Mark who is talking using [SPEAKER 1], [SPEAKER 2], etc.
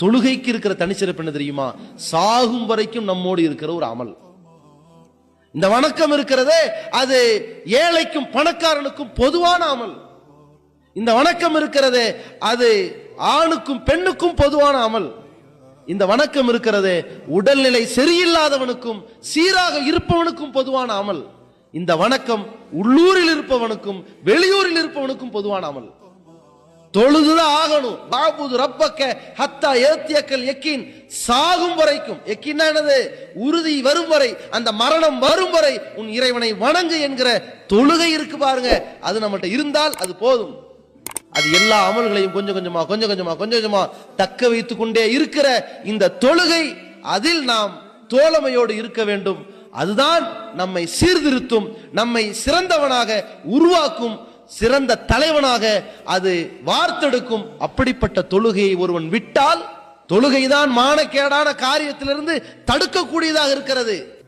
[SPEAKER 1] தொழுகைக்கு இருக்கிற தனிச்சிறப்பு என்ன தெரியுமா? சாகும் வரைக்கும் நம்மோடு இருக்கிற ஒரு அமல். இந்த வணக்கம் இருக்கிறதே அது ஏழைக்கும் பணக்காரனுக்கும் பொதுவான அமல். இந்த வணக்கம் இருக்கிறதே அது ஆணுக்கும் பெண்ணுக்கும் பொதுவான அமல். இந்த வணக்கம் இருக்கிறதே உடல்நிலை சரியில்லாதவனுக்கும் சீராக இருப்பவனுக்கும் பொதுவான அமல். இந்த வணக்கம் உள்ளூரில் இருப்பவனுக்கும் வெளியூரில் இருப்பவனுக்கும் பொதுவான அமல். தொழுதுதான் ஆகணும். பாபுது ரப்பக்க ஹத்தா ஏத்தியக்கல் எக்கின். சாகும் வரைக்கும். எக்கின்னா என்னது? உறுதி வரும் வரை அந்த மரணம் வரும் வரை உன் இறைவனை வணங்கு என்கிற தொழுகை இருக்கு பாருங்க. அது நம்மகிட்ட இருந்தால் அது போதும். அது எல்லா அமல்களையும் கொஞ்சம் கொஞ்சமா கொஞ்சம் கொஞ்சமா கொஞ்சம் கொஞ்சமா தக்க வைத்து கொண்டே இருக்கிற இந்த தொழுகை அதில் நாம் தோழமையோடு இருக்க வேண்டும். அதுதான் நம்மை சீர்திருத்தும் நம்மை சிறந்தவனாக உருவாக்கும் சிறந்த தலைவனாக அது வார்த்தெடுக்கும். அப்படிப்பட்ட தொழுகையை ஒருவன் விட்டால் தொழுகைதான் மானக்கேடான காரியத்திலிருந்து தடுக்கக்கூடியதாக இருக்கிறது.